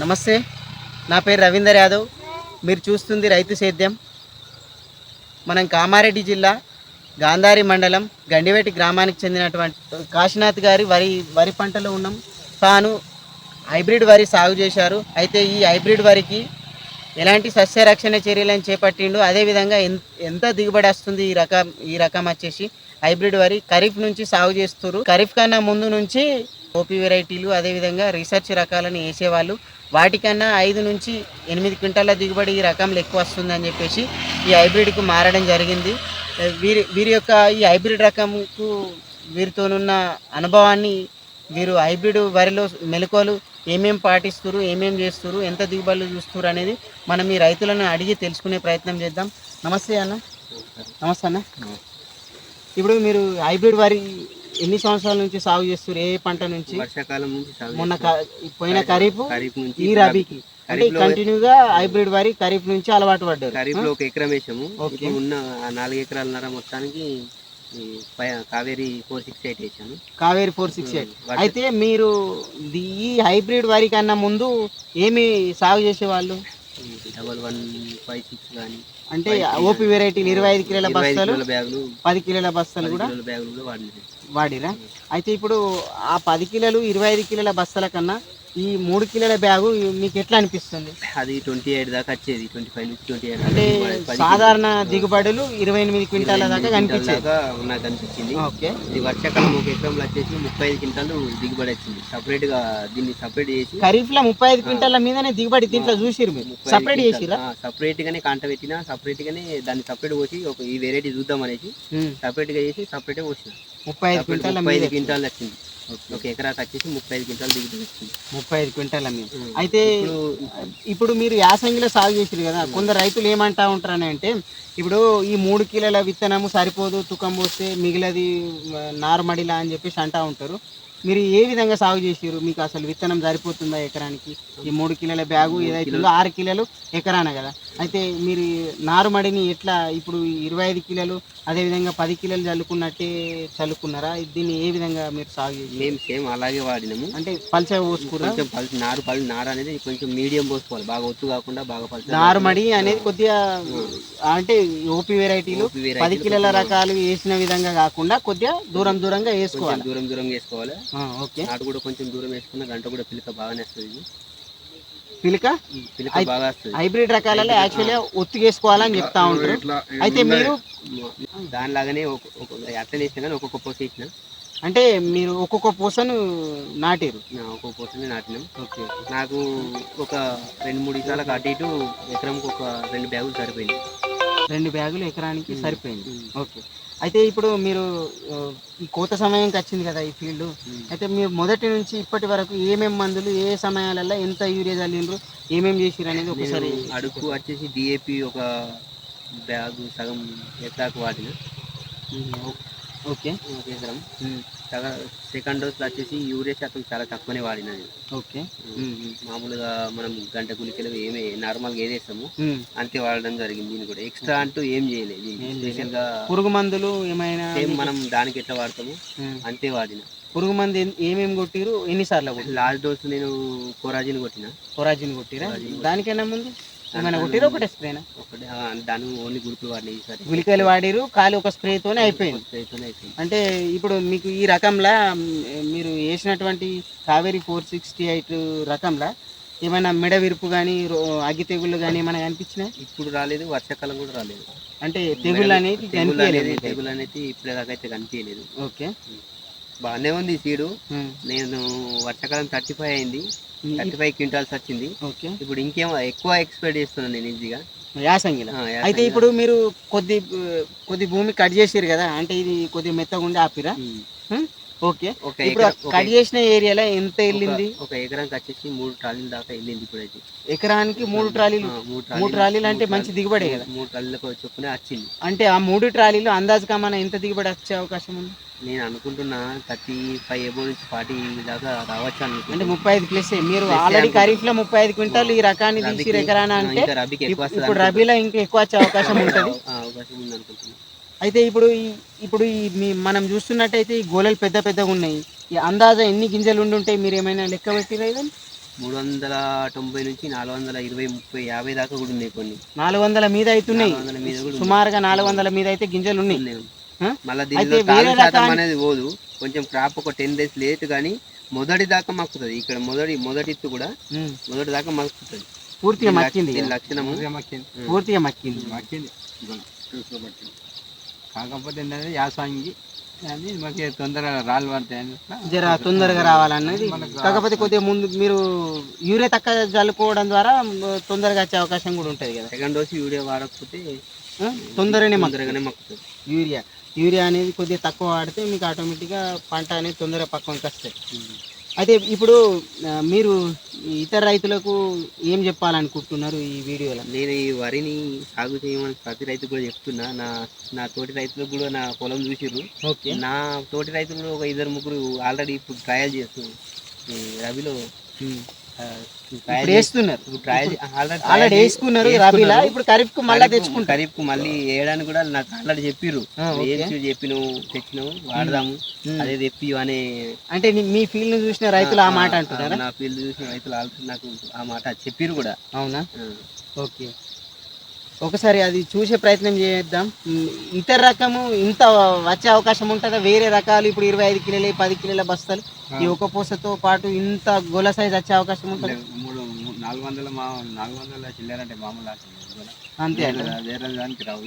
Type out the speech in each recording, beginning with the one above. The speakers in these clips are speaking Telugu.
నమస్తే. నా పేరు రవీందర్ యాదవ్. మీరు చూస్తుంది రైతు సేద్యం. మనం కామారెడ్డి జిల్లా గాంధారి మండలం గండివేటి గ్రామానికి చెందినటువంటి కాశీనాథ్ గారి వరి వరి పంటలో ఉన్నాం. తాను హైబ్రిడ్ వరి సాగు చేశారు. అయితే ఈ హైబ్రిడ్ వరికి ఎలాంటి సస్య రక్షణ చర్యలను చేపట్టిండు? అదేవిధంగా ఎంత దిగుబడి వస్తుంది ఈ రకం ఈ రకం వచ్చేసి హైబ్రిడ్ వరి ఖరీఫ్ నుంచి సాగు చేస్తారు ఖరీఫ్ కన్నా ముందు నుంచి ఓపీ వెరైటీలు అదేవిధంగా రీసెర్చ్ రకాలను వేసేవాళ్ళు. వాటికన్నా ఐదు నుంచి ఎనిమిది క్వింటాల దిగుబడి ఈ రకంలో ఎక్కువ వస్తుందని చెప్పేసి ఈ హైబ్రిడ్కు మారడం జరిగింది. వీరి వీరి యొక్క ఈ హైబ్రిడ్ రకంకు వీరితోనున్న అనుభవాన్ని వీరు హైబ్రిడ్ వరిలో మెలకువలు ఏమేం పాటిస్తారు ఏమేం చేస్తారు ఎంత దిగుబడులు చూస్తారు అనేది మనం ఈ రైతులను అడిగి తెలుసుకునే ప్రయత్నం చేద్దాం. నమస్తే అన్న. నమస్తే అన్న. ఇప్పుడు మీరు హైబ్రిడ్ వరి ఎన్ని సంవత్సరాల నుంచి సాగు చేస్తారు ఏ పంట నుంచి? వర్షాకాలం నుంచి సాగు మొన్న. క- పోయిన ఖరీఫ్ ఖరీఫ్ నుంచి ఈ రబీకి. అంటే ఖరీఫ్లో- కంటిన్యూగా హైబ్రిడ్ వరి ఖరీఫ్ నుంచి అలవాటు పడ్డారు. ఖరీఫ్లో ఒక ఎకరం వేసాము. ఓకే. ఇప్పుడు ఉన్న ఆ నాలుగు ఎకరాలన్నర మొత్తానికి ఈ పై- కావేరి ఫోర్ సిక్స్ ఎయిట్ వేసాను. Kaveri four six eight. వర్ష- అయితే మీరు ది- ఈ హైబ్రిడ్ వరి కన్నా ముందు ఏమి సాగు చేసేవాళ్ళు? ఈ డబల్ వన్ ఫైవ్ సిక్స్ కానీ అంటే ఓపీ వెరైటీలు ఇరవై ఐదు కిలోల బస్తాలు బ్యాగులు పది కిలోల బస్తాలు కూడా కిలోల బ్యాగులు కూడా వాడినాయి వాడిరా. అయితే ఇప్పుడు ఆ పది కిలోలు ఇరవై ఐదు కిలోల బస్తాల కన్నా ఈ మూడు కిలోల బ్యాగు మీకు ఎట్లా అనిపిస్తుంది? అది ట్వంటీ ఎయిట్ దాకా వచ్చేది ట్వంటీ ఫైవ్ నుంచి ట్వంటీ ఎయిట్ అంటే సాధారణ దిగుబడులు ఇరవై ఎనిమిది క్వింటాల దాకా కనిపించేది నాకు అనిపించింది. ఓకే. ఇది వర్షాకాలం ఒక ఎకరంలో వచ్చేసి ముప్పై ఐదు క్వింటాలు దిగుబడి వచ్చింది. సపరేట్గా దీన్ని సపరేట్ చేసి ఖరీఫ్లో ముప్పై ఐదు క్వింటాల మీదనే దిగుబడి దీంట్లో చూసిరు మీరు? సపరేట్ చేసిరా సపరేట్ గానే కాంట పెట్టిన సపరేట్ గానే దాన్ని సపరేట్ పోసి ఒక ఈ వెరైటీ చూద్దాం అనేసి సపరేట్గా చేసి సపరేట్ పోసిన. ముప్పై ఐదు క్వింటాల ముప్పై ఐదు క్వింటాలు వచ్చింది. ఒక ఎకరాకి వచ్చేసి ముప్పై ఐదు క్వింటాలు దిగుబడి వచ్చింది. ముప్పై ఐదు క్వింటాల మీద. అయితే ఇప్పుడు మీరు యాసంగిలో సాగు చేసారు కదా కొందరు రైతులు ఏమంటా ఉంటారని అంటే ఇప్పుడు ఈ మూడు కిలోల విత్తనము సరిపోదు తుకం పోస్తే మిగిలది నారుమడిలా అని చెప్పేసి అంటా ఉంటారు. మీరు ఏ విధంగా సాగు చేసారు మీకు అసలు విత్తనం సరిపోతుందా ఎకరానికి? ఈ మూడు కిలోల బ్యాగు ఏదైతుందో ఆరు కిలోలు ఎకరాన కదా. అయితే మీరు నారుమడిని ఎట్లా ఇప్పుడు ఇరవై ఐదు కిలోలు అదేవిధంగా పది కిలోలు చల్లుకున్నట్టే చల్లుకున్నారా? దీన్ని ఏ విధంగా మీరు సాగు చేసి మేము సేమ్ అలాగే వాడినాము. అంటే పల్చగా పోసుకురా కొంచెం పల్చి నారు పల్చి నారు అనేది కొంచెం మీడియం పోసుకోవాలి. బాగా ఒత్తు కాకుండా బాగా పల్చి నారుమడి అనేది కొద్దిగా అంటే ఓపీ వెరైటీలు పది కిలోల రకాలు వేసిన విధంగా కాకుండా కొద్దిగా దూరం దూరంగా వేసుకోవాలి. దూరం దూరం వేసుకోవాలి. ఓకే. నాటు కూడా కొంచెం దూరం వేసుకున్న గంట కూడా పిలక బాగానే వస్తుంది. ఇది. పిలిక పిలక బాగా వస్తుంది. హైబ్రిడ్ రకాలలో యాక్చువల్గా ఒత్తిగా వేసుకోవాలని చెప్తా ఉంటారు. అయితే మీరు దానిలాగానే ఒక- ఒక అట్లా వేసిన కానీ ఒక్కొక్క పోస వేసిన అంటే మీరు ఒక్కొక్క పూసను నాటిరు? ఒక్కొక్క పోసని నాటినాం. ఓకే. నాకు ఒక రెండు మూడు ఇసాలకు అటు ఇటు ఎకరంకి ఒక రెండు బ్యాగులు సరిపోయింది రెండు బ్యాగులు ఎకరానికి. సరిపోయింది. ఓకే. అయితే ఇప్పుడు మీరు ఈ కోత సమయంకి వచ్చింది కదా ఈ ఫీల్డ్. అయితే మీరు మొదటి నుంచి ఇప్పటి వరకు ఏమేం మందులు ఏ సమయాలలో ఎంత యూరియా చల్లిండ్రు ఏమేం చేసిరు అనేది ఒకసారి అడుగు వచ్చేసి డిఏపి ఒక బ్యాగు సగం ఉమ్, ఓ- ఓకే. ఒక ఎకరం. సగం సెకండ్ డోస్ వచ్చేసి యూరియా శాతం చాలా తక్కువనే వాడిన నేను. ఓకే మామూలుగా మనం గంట గులికలు ఏమే నార్మల్గా ఏదేస్తాము. అంతే వాడడం జరిగింది దీన్ని కూడా. ఎక్స్ట్రా అంటూ ఏం చేయలేదు. స్పెషల్గా పురుగు మందులు ఏమైనా మనం దానికి ఎట్లా వాడతాము. అంతే వాడిన. పురుగు మందు ఏమేమి కొట్టిరు? ఎన్నిసార్లు లాస్ట్ డోస్ నేను కోరాజిన్ కొట్టిన. కొరాజిన్ కొట్టిరా? దానికైనా ముందు? ఏమైనా కొట్టిరా ఒకటే స్ప్రేనా? ఒకటి ఆ, దాని ఓన్లీ గురుకులు వాడిన ఈసారి గుళికలు వాడిరు ఖాళీ ఒక స్ప్రేతోనే అయిపోయింది. స్ప్రేతోనే అయిపోయింది. అంటే ఇప్పుడు మీకు ఈ రకంలా మీరు వేసినటువంటి కావేరి ఫోర్ సిక్స్టీ ఎయిట్ రకంలా ఏమైనా మెడ విరుపు కానీ అగ్గి తెగుళ్ళు కానీ ఏమైనా కనిపించినాయి? ఇప్పుడు రాలేదు వర్షాకాలం కూడా రాలేదు. అంటే తెగుళ్ళు అనేది తెగులు అనేది అనేది ఇప్పటిదాకా అయితే కనిపించలేదు. ఓకే. బాగానే ఉంది సీడు. నేను వర్షాకాలం థర్టీ ఫైవ్ అయింది. థర్టీ ఫైవ్ క్వింటాల్స్ వచ్చింది. ఓకే. ఇప్పుడు ఇంకేం ఎక్కువ ఎక్స్పెక్ట్ చేస్తున్నాను నేను ఈజీగా. యాసంగిల అయితే. ఇప్పుడు మీరు కొద్ది కొద్ది భూమి కట్ చేసారు కదా అంటే ఇది కొద్దిగా మెత్తగా ఉండి ఆపిరా? ఓకే. ఇప్పుడు కట్ చేసిన ఏరియాలో ఎంత వెళ్ళింది? ఒక ఎకరానికి వచ్చేసి మూడు ట్రాలీల దాకా వెళ్ళింది ఇప్పుడైతే. ఎకరానికి మూడు ట్రాలీలు? మూడు ట్రాలీలు అంటే మంచి దిగుబడే కదా? మూడు ట్రాలీలకు చొప్పున వచ్చింది. అంటే ఆ మూడు ట్రాలీలు అందాజుగా మన ఎంత దిగుబడి వచ్చే అవకాశం ఉంది? నేను అనుకుంటున్నా థర్టీ ఫైవ్ ఎబో నుంచి ఫార్టీ దాకా రావచ్చు అంటే అనుకుంటున్నా ముప్పై ఐదు ప్లస్ మీరు ఆల్రెడీ. ఖరీఫ్లో ముప్పై ఐదు క్వింటాలు ఈ రకాన్ని తీసి ఎకరాన అంటే ఇప్పుడు రబీలో ఇంకా ఎక్కువ వచ్చే అవకాశం ఉంటుంది. అవకాశం ఉంది అనుకుంటున్నా అయితే ఇప్పుడు ఈ ఇప్పుడు ఈ మీ మనం చూస్తున్నట్టయితే ఈ గోళలు పెద్ద పెద్దగా ఉన్నాయి. ఈ అందాజ ఎన్ని గింజలు ఉండి ఉంటాయి మీరు ఏమైనా లెక్క పెట్టిరా ఇదని మూడు వందల తొంభై నుంచి నాలుగు వందల ఇరవై ముప్పై యాభై దాకా కూడా ఉన్నాయి. కొన్ని నాలుగు వందల మీద అవుతున్నాయి మీద కూడా సుమారుగా నాలుగు వందల మీద అయితే గింజలు ఉన్నాయి. ఉన్నాయి? మళ్ళీ అయితే దీనిలో శాతం అనేది పోదు. కొంచెం క్రాప్ ఒక టెన్ డేస్ లేట్ కానీ మొదటి దాకా మక్కుతుంది. ఇక్కడ మొదటి మొదటి కూడా. మొదటి దాకా మక్కుతుంది. పూర్తిగా మక్కింది. లక్షణము? పూర్తిగా మక్కింది. మక్కింది. కాకపోతే ఏంటంటే యాసంగి అది మాకు తొందరగా రాళ్ళు పడతాయని జర తొందరగా రావాలన్నది. కాకపోతే కొద్దిగా ముందు మీరు యూరియా తక్కువ చల్లుకోవడం ద్వారా తొందరగా వచ్చే అవకాశం కూడా ఉంటుంది కదా. సెకండ్ డోస్ యూరియా వాడకపోతే? తొందరగానే మక్కుతుంది. తొందరగానే మక్కుతుంది. యూరియా. యూరియా అనేది కొద్దిగా తక్కువ వాడితే మీకు ఆటోమేటిక్గా పంట అనేది తొందరగా పక్కనకి వస్తుంది అయితే ఇప్పుడు మీరు ఇతర రైతులకు ఏం చెప్పాలనుకుంటున్నారు ఈ వీడియోలో? నేను ఈ వరిని సాగు చేయమని ప్రతి రైతు కూడా చెప్తున్నా. నా నా తోటి రైతులకు కూడా నా పొలం చూసిర్రు. ఓకే. నా తోటి రైతులు కూడా ఒక ఇద్దరు ముగ్గురు ఆల్రెడీ ఇప్పుడు ట్రయల్ చేస్తున్నారు. ఆ, ఇప్పుడు వేస్తున్నారు. ఆల్రెడీ వేసుకున్నారు రబీలా? ఇప్పుడు ఖరీఫ్కు మళ్ళీ తెచ్చుకుంటారు. ఖరీఫ్ మళ్ళీ వేయడానికి కూడా నాకు ఆల్రెడీ చెప్పిర్రు. వేసి చెప్పినావు తెచ్చినావు వాడదాము. అదే తెప్పి అనే అంటే మీ ఫీల్డ్ని చూసిన రైతులు ఆ మాట అంటున్నారా? నా ఫీల్డ్ చూసిన రైతులు ఆల్రెడీ నాకు ఆ మాట చెప్పిర్రు కూడా. అవునా. ఓకే. ఒకసారి అది చూసే ప్రయత్నం చేద్దాం. ఇతర రకము ఇంత వచ్చే అవకాశం ఉంటుందా? వేరే రకాలు ఇప్పుడు ఇరవై ఐదు కిలోలు పది కిలోల బస్తాలు. ఈ ఒక పూసతో పాటు ఇంత గొల సైజ్ వచ్చే అవకాశం ఉంటుంది? మూడు నాలుగు వందల మా నాలుగు వందల చిల్లర అంటే మామూలు. అంతే వేరే దానికి రావు.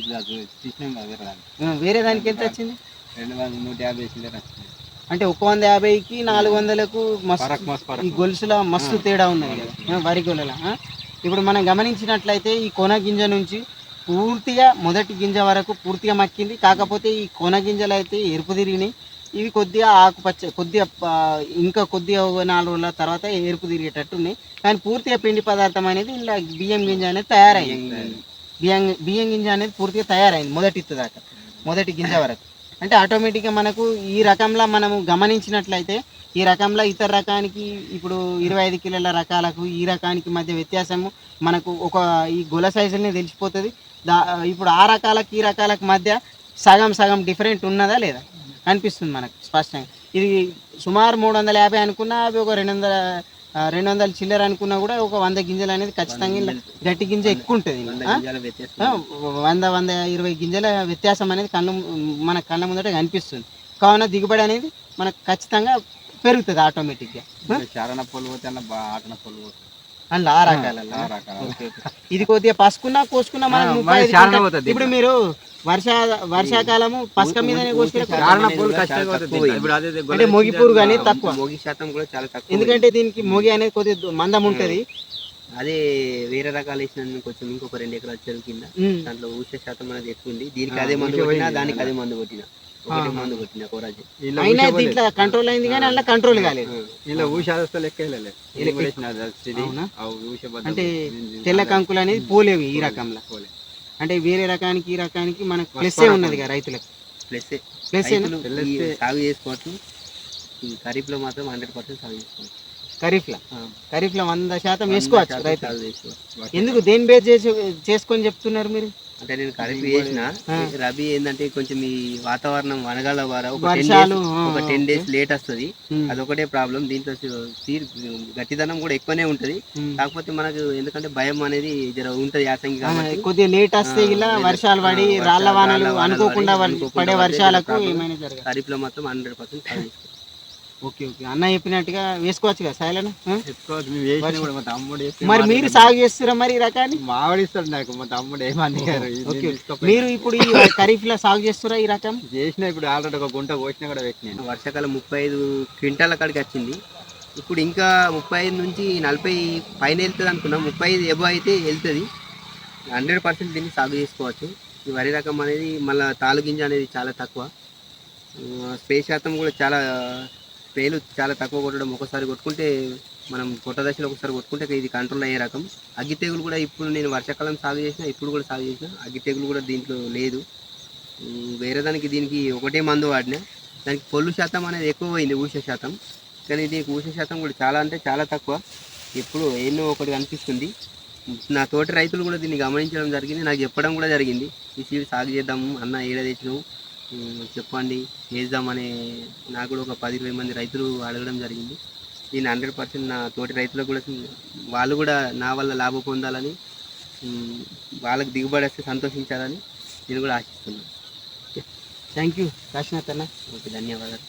తీసినాం వేరే దానికి. ఉమ్, వేరే దానికి ఎంత వచ్చింది? రెండు వందల నూట యాభై చిల్లర వచ్చింది. అంటే ఒక వంద యాభైకి నాలుగు వందలకు మస్తు ఈ గొలుసుల మస్తు తేడా ఉన్నది కదా. వరి గొలల? ఇప్పుడు మనం గమనించినట్లయితే ఈ కొన గింజ నుంచి పూర్తిగా మొదటి గింజ వరకు పూర్తిగా మక్కింది. కాకపోతే ఈ కొన గింజలు అయితే ఎరుపు తిరిగినాయి. ఇవి కొద్దిగా ఆకుపచ్చ కొద్దిగా ఇంకా కొద్దిగా నాలుగు రోజుల తర్వాత ఎరుపు తిరిగేటట్టు ఉన్నాయి. కానీ పూర్తిగా పిండి పదార్థం అనేది ఇలా బియ్యం గింజ అనేది తయారైంది. బియ్యం బియ్యం గింజ అనేది పూర్తిగా తయారైంది మొదటి దాకా మొదటి గింజ వరకు. అంటే ఆటోమేటిక్గా మనకు ఈ రకంలో మనము గమనించినట్లయితే ఈ రకంలో ఇతర రకానికి ఇప్పుడు ఇరవై ఐదు కిలోల రకాలకు ఈ రకానికి మధ్య వ్యత్యాసము మనకు ఒక ఈ గొల సైజులనే తెలిసిపోతుంది. దా ఇప్పుడు ఆ రకాలకు ఈ రకాలకు మధ్య సగం సగం డిఫరెంట్ ఉన్నదా లేదా? అనిపిస్తుంది మనకు స్పష్టంగా. ఇది సుమారు మూడు వందల యాభై అనుకున్నా అవి ఒక రెండు వందల రెండు వందల చిల్లర అనుకున్నా కూడా ఒక వంద గింజలు అనేది ఖచ్చితంగా గట్టి గింజ ఎక్కువ ఉంటుంది వంద వంద ఇరవై గింజల వ్యత్యాసం అనేది కళ్ళు మన కళ్ళ ముందట కనిపిస్తుంది. కావున దిగుబడి అనేది మనకు ఖచ్చితంగా పెరుగుతుంది ఆటోమేటిక్గా చారణ పొలు పోతే ఆటన పొలు పోతుంది. అందులో ఆ రకాలలో ఆ రకాల. Okay, okay. ఇది కొద్దిగా పసుకున్నా కోసుకున్నా ముప్పై ఐదు క్వింటాల్- పోతుంది ఇప్పుడు మీరు వర్ష వర్షాకాలము పసుక మీదనే కోసిన పొలు. ఇప్పుడు అదే అదే అంటే మొగి పురుగు అనేది తక్కువ. మోగి శాతం కూడా చాలా తక్కువ. ఎందుకంటే దీనికి మొగి అనేది కొద్దిగా మందం ఉంటది. అదే వేరే రకాలు వేసిన కొంచెం ఇంకొక రెండు ఎకరాల చెరువు కింద ఉమ్. దాంట్లో ఊసే శాతం అనేది ఎక్కువ ఉంది. దీనికి అదే మందు కొట్టినా దానికి. అదే మందు కొట్టిన. ఒకటి ఆహా. మందు కొట్టిన కోరాజు. ఇలా అయినా ఊసే దీంట్లో కంట్రోల్ అయింది కానీ అందులో కంట్రోల్ కాలేదు. ఇలా ఊషాదస్త లెక్క? అంటే తెల్ల కంకులు అనేది పోలేవు ఈ రకంలో. అంటే వేరే రకానికి ఈ రకానికి మనకు ప్లస్ ఉన్నది రైతులకు? Plus plus. సాగు చేసుకోవచ్చు ఈ ఖరీఫ్లో మాత్రం హండ్రెడ్ పర్సెంట్ సాగు చేసుకోవచ్చు. ఖరీఫ్లో ఆ. ఖరీఫ్లో వంద శాతం వేసుకోవచ్చు ఎందుకు దేని బేస్ చేసి చేసుకొని చెప్తున్నారు మీరు? అంటే నేను వేసిన ఆ. రబీ ఏంటంటే కొంచెం ఈ వాతావరణం వనగాల ద్వారా ఒక టెన్ డేస్ ఒక టెన్. డేస్ లేట్ వస్తుంది. అదొకటే ప్రాబ్లం దీంట్లో తీర్ గట్టిదనం కూడా ఎక్కువనే ఉంటది. కాకపోతే మనకు ఎందుకంటే భయం అనేది జర ఉంటది యాసంగి ఆ, కాబట్టి. కొద్దిగా లేట్ వస్తే ఇలా వర్షాలు పడి రాళ్ళ వానలు అనుకోకుండా పడి, వర్షాలకు ఖరీఫ్లో మాత్రం హండ్రెడ్ పర్సెంట్ ఓకే ఓకే. అన్న చెప్పినట్టుగా వేసుకోవచ్చు కదా సాయిలను చెప్పుకోవచ్చు మేము వేసిన కూడా మా తమ్ముడు వేస్తే మరి మీరు సాగు చేస్తురా మరి ఈ రకాన్ని? మావాడిస్తాడు నాకు మా తమ్ముడు ఏమని ఓకే మీరు ఇప్పుడు ఈ ఖరీఫ్లో సాగు చేస్తురా ఈ రకం? చేసిన ఇప్పుడు ఆల్రెడీ ఒక గుంట కోసిన కూడా పెట్టినాను. వర్షాకాలం ముప్పై ఐదు క్వింటాల కాడికి వచ్చింది. ఇప్పుడు ఇంకా ముప్పై ఐదు నుంచి నలభై పైన వెళ్తుంది అనుకున్నాం. ముప్పై ఐదు ఎబో అయితే వెళ్తుంది. హండ్రెడ్ పర్సెంట్ దీన్ని సాగు చేసుకోవచ్చు. ఈ వరి రకం అనేది మళ్ళీ తాలు గింజ అనేది చాలా తక్కువ. స్ప్రే శాతం కూడా చాలా స్ప్రేలు చాలా తక్కువ కొట్టడం ఒకసారి కొట్టుకుంటే మనం కొట్ట దశలో ఒకసారి కొట్టుకుంటే ఇది కంట్రోల్ అయ్యే రకం. అగ్గి తెగులు కూడా ఇప్పుడు నేను వర్షాకాలం సాగు చేసిన ఇప్పుడు కూడా సాగు చేసిన అగ్గి తెగులు కూడా దీంట్లో లేదు. వేరే దానికి దీనికి ఒకటే మందు వాడిన దానికి పొల్లు శాతం అనేది ఎక్కువ పోయింది ఊష శాతం. కానీ దీనికి ఊష శాతం కూడా చాలా అంటే చాలా తక్కువ. ఎప్పుడు ఎన్నో ఒకటి కనిపిస్తుంది. నా తోటి రైతులు కూడా దీన్ని గమనించడం జరిగింది నాకు చెప్పడం కూడా జరిగింది. ఈ సీడ్ సాగు చేద్దాము అన్న ఏడ తెచ్చినావు? చెప్పండి. వేద్దామనే నాకు కూడా ఒక పది ఇరవై మంది రైతులు అడగడం జరిగింది. నేను హండ్రెడ్ పర్సెంట్ నా తోటి రైతులకు కూడా వాళ్ళు కూడా నా వల్ల లాభం పొందాలని వాళ్ళకి దిగుబడి వస్తే సంతోషించాలని నేను కూడా ఆశిస్తున్నాను. థ్యాంక్ యూ కాశీనాథ్ అన్న. ఓకే ధన్యవాదాలు.